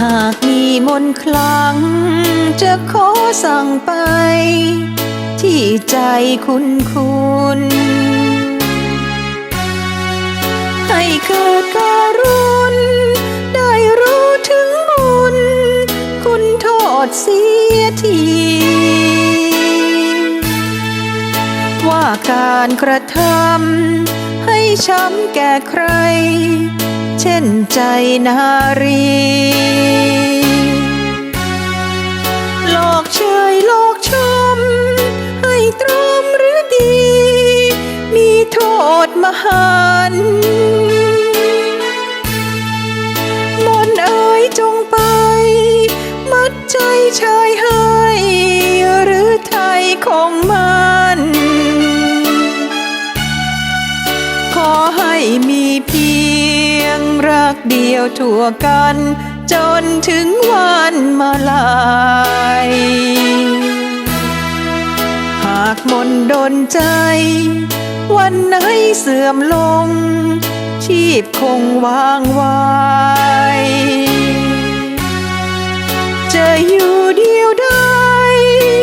หากมีมนคลัง จะขอสั่งไป ที่ใจคุณคุณให้เกิดการุณได้รู้ถึงบุญ คุณโทษเสียที ว่าการกระทำให้ช้ำแก่ใคร เช่นใจนารี หลอกเชยหลอกชม ให้ตรอมหรือดี มีโทษมหันต์มนเอ๋ยจงไป มัดใจชายให้หรือไทยคงมันขอให้มีพียง รักเดียวทั่วกัน จนถึงวันมาลายหากมนต์ดนใจ วันไหนเสื่อมลง ชีพคงวางไวายจะอยู่เดียวได้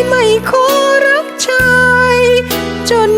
ไม่ขอรักชาย จน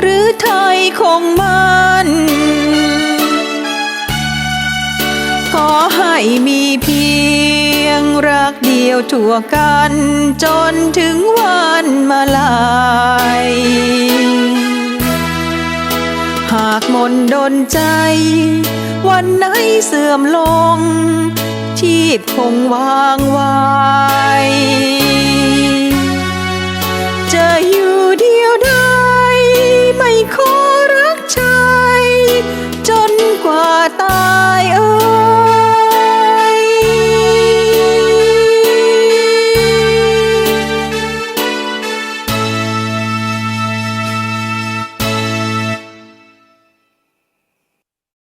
หรือไทยคงมัน ขอให้มีเพียงรักเดียวทั่วกัน จนถึงวันมาลายหากมนต์ดนใจ วันไหนเสื่อมลง ชีพคงวางไว